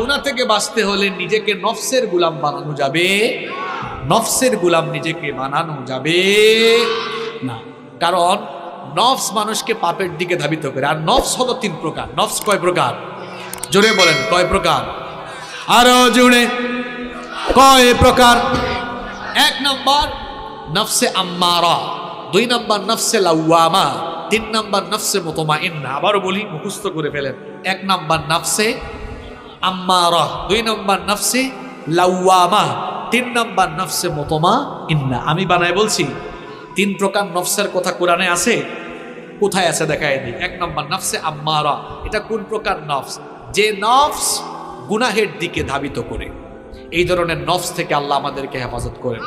গুণা থেকে বাঁচতে হলে নিজেকে নফসের গুলাম বানানো যাবে। নফসের গুলাম নিজেকে বানানো যাবে। না, কারণ নফস মানুষকে পাপের দিকে ধাবিত করে। আর নফস হলো তিন প্রকার। নফস কয় প্রকার? জোরে বলেন, কয় প্রকার? আরও জুড়ে কয় প্রকার? এক নম্বর, নফসে আম্মারা। দুই নম্বর, নফসে লাউয়ামা। তিন নম্বর, নফসে মোতমা ইন্না আবারও বলি, মুখস্থ করে ফেলেন। এক নম্বর, নফসে আম্মারা দুই নম্বর নফসে লাউয়ামা তিন নম্বর নফসে মোতমা, ইন্না। আমি বানায় বলছি, তিন প্রকার নফসের কথা কোরআনে আছে, কোথায় আছে দেখায় দিই এক নম্বর নফসে আম্মারা এটা কোন প্রকার নফস? যে নফস গুনাহের দিকে ধাবিত করে। এই ধরনের নফস থেকে আল্লাহ আমাদেরকে হেফাজত করেন।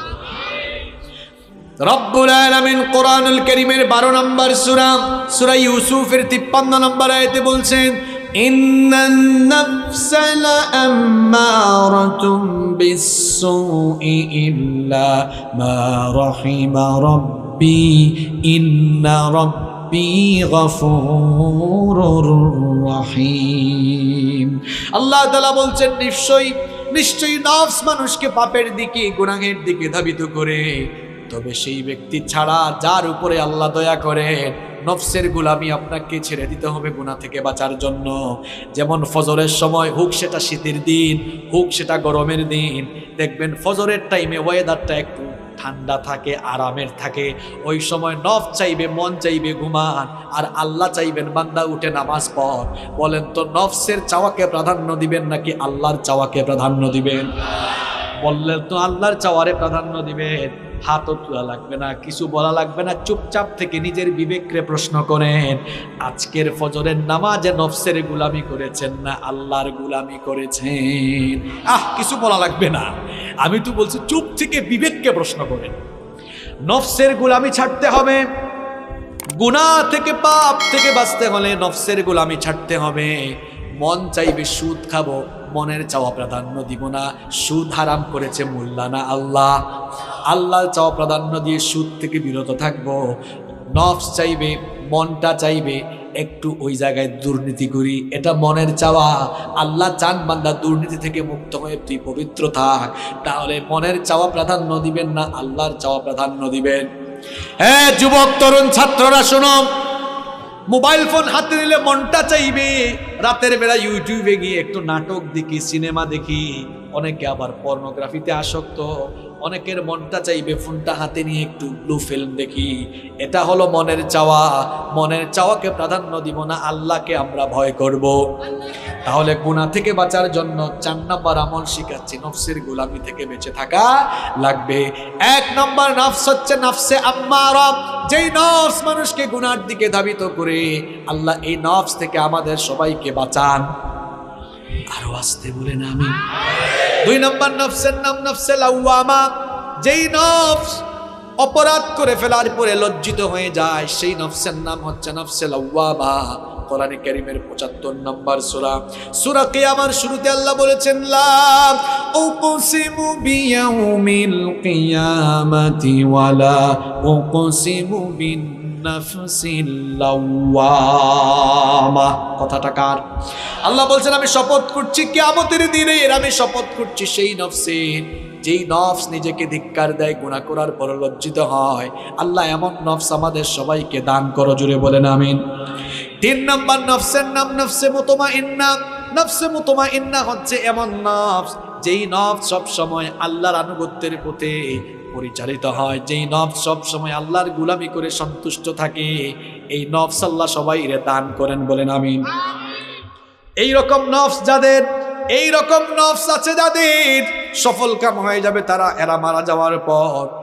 12 নম্বর সূরা সূরা ইউসুফের 53 নম্বর আয়াতে বলছেন ইন্নান নাফসা লাআম্মারাতুম বিস-সুই ইল্লা মা রাহিমা রাব্বি ইন্না রাব্বি গফুরুর রহিম আল্লাহ তাআলা বলছেন, নিশ্চয়ই নিশ্চয়ই নফস মানুষকে পাপের দিকে, গুনাহের দিকে ধাবিত করে। তবে সেই ব্যক্তি ছাড়া যার উপরে আল্লাহ দয়া করেন নফসের গুলামি আপনাকে ছেড়ে দিতে হবে গুণা থেকে বাঁচার জন্য। যেমন ফজরের সময় হুক সেটা শীতের দিন, হোক সেটা গরমের দিন। দেখবেন ফজরের টাইমে ওয়েদারটা একটু ঠান্ডা থাকে, আরামের থাকে। ওই সময় নফ চাইবে, মন চাইবে ঘুমান, আর আল্লাহ চাইবেন বান্দা উঠে নামাজ পড়। বলেন তো নফসের চাওয়াকে প্রাধান্য দিবেন নাকি আল্লাহর চাওয়াকে প্রাধান্য দিবেন? বললেন তো আল্লাহর চাওয়ারে প্রাধান্য দিবেন। হাতও তোলা লাগবে না, কিছু বলা লাগবে না, চুপচাপ থেকে নিজের বিবেকরে প্রশ্ন করেন, আজকের ফজরের নামাজে নফসের গুলামি করেছেন না আল্লাহর গুলামি করেছেন? আহ, কিছু বলা লাগবে না। আমি তো বলছি চুপ থেকে বিবেককে প্রশ্ন করেন। নফসের গুলামি ছাড়তে হবে, গুনাহ থেকে পাপ থেকে বাঁচতে হলে নফসের গোলামি ছাড়তে হবে। মন চাইবে সুদ খাব মনের চাওয়া প্রাধান্য দিব না, সুদ হারাম করেছে মোল্লানা আল্লাহ। আল্লাহর চাওয়া প্রাধান্য দিয়ে সুদ থেকে বিরত থাকব। নফস চাইবে, মনটা চাইবে, একটু ওই জায়গায় দুর্নীতি করি, এটা মনের চাওয়া। আল্লাহ চান বান্দা দুর্নীতি থেকে মুক্ত হয়ে তুই পবিত্র থাক, তাহলে মনের চাওয়া প্রাধান্য দিবেন না, আল্লাহর চাওয়া প্রাধান্য দিবেন। হ্যাঁ যুবক, তরুণ, ছাত্ররা, শোনো। মোবাইল ফোন হাতে নিলে মনটা চাইবে। রাতের বেলা ইউটিউবে গিয়ে একটু নাটক দেখি, সিনেমা দেখি। অনেকে আবার পর্নোগ্রাফিতে আসক্ত। অনেকের মনটা চাইবে ফোনটা হাতে নিয়ে একটু ব্লু ফিল্ম দেখি। এটা হলো মনের চাওয়া। মনের চাওয়াকে প্রাধান্য দিব না, আল্লাহকে আমরা ভয় করব। তাহলে গুণা থেকে বাঁচার জন্য চার নম্বর আমল শিখাচ্ছি। নফসের গোলামি থেকে বেঁচে থাকা লাগবে। এক নম্বর নফস হচ্ছে নফসে আম্মারা যেই নফস মানুষকে গুনার দিকে ধাবিত করে, আল্লাহ এই নফস থেকে আমাদের সবাইকে বাঁচান। আরও আসতে বলেন আমি দুই নম্বর নফসের নাম নফসে লাউয়ামা। যেই নফস অপরাধ করে ফেলার পরে লজ্জিত হয়ে যায়, সেই নফসের নাম হচ্ছে নফসে লাউয়ামা। কোরআনে কারীমের 75 নম্বর সূরা। সূরা কিয়ামার শুরুতে আল্লাহ বলেছেন, লা উকসিমু বিয়াউমিল কিয়ামাতি ওয়ালা উকসিমু বিন কথাটা কার? আল্লাহ বলছেন, আমি শপথ করছি কিয়ামতের দিনে আমি শপথ করছি সেই নফসের যেই নফস নিজেকে ধিক্কার দেয় গুণা করার পর লজ্জিত হয়। আল্লাহ এমন নফস আমাদের সবাইকে দান করো জুড়ে বলেন, আমিন। তিন নম্বর নফসের নাম নফসে মুতমা ইন্না নফসে মুতমা ইন্না হচ্ছে এমন নফস যেই নফস সব সময় আল্লাহর আনুগত্যের পথে পরিচালিত হয়। যেই নফস সব সময় আল্লাহর গুলামি করে সন্তুষ্ট থাকে এই নফস আল্লাহ সবাই রে দান করেন বলেন আমিন। এই রকম নফস যাদের এই রকম নফস আছে যাদের সফল কাম হয়ে যাবে তারা এরা মারা যাওয়ার পর।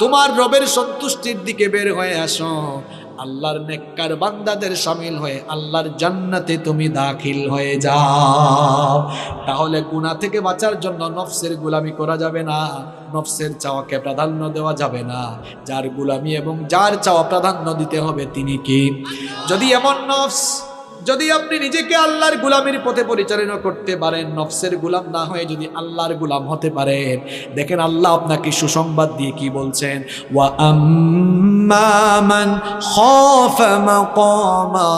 তোমার রবের সন্তুষ্টির দিকে বের হয়ে আসো। আল্লাহর নেককার বান্দাদের সামিল হয়ে আল্লাহর জান্নাতে তুমি দাখিল হয়ে যাও। তাহলে গুনাহ থেকে বাঁচার জন্য নফসের গুলামি করা যাবে না। নফসের চাওয়াকে প্রাধান্য দেওয়া যাবে না। যার গুলামি এবং যার চাওয়া প্রাধান্য দিতে হবে তিনি কি? যদি এমন নফস যদি আপনি নিজেকে আল্লাহর গুলামের পথে পরিচালনা করতে পারেন, নফসের গুলাম না হয়ে যদি আল্লাহর গুলাম হতে পারেন, দেখেন আল্লাহ আপনাকে সুসংবাদ দিয়ে কি বলছেন? ওয়া আম্মান খাফা মাকামা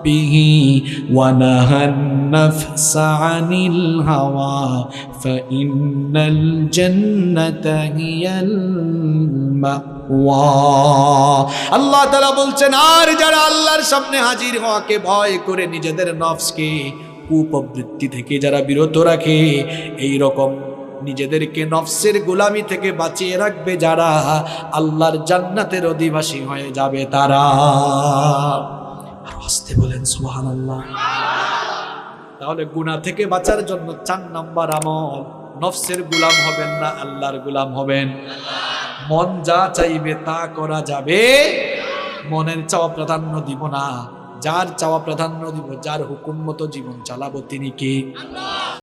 ربه ونهى النفس عن الهوى فإن الجنة هي المأوى আল্লাহ তালা বলছেন আর যারা আল্লাহর সামনে হাজির হওয়াকে ভয় করে নিজেদের নফসকে কুপ্রবৃত্তি থেকে যারা বিরত রাখে এই রকম নিজেদেরকে নফসের গোলামি থেকে বাঁচিয়ে রাখবে যারা আল্লাহর জান্নাতের অধিবাসী হয়ে যাবে তারা আর আসতে বলেন সুহান আল্লাহ তাহলে গুণা থেকে বাঁচার জন্য চার নাম্বার আমল, নফসের গুলাম হবেন না, আল্লাহর গুলাম হবেন। মন যা চাইবে তা করা যাবে, মনের চাওয়া প্রাধান্য দিব না। যার চাওয়া প্রাধান্য দিব, যার হুকুম মতো জীবন চালাবো তিনি কি?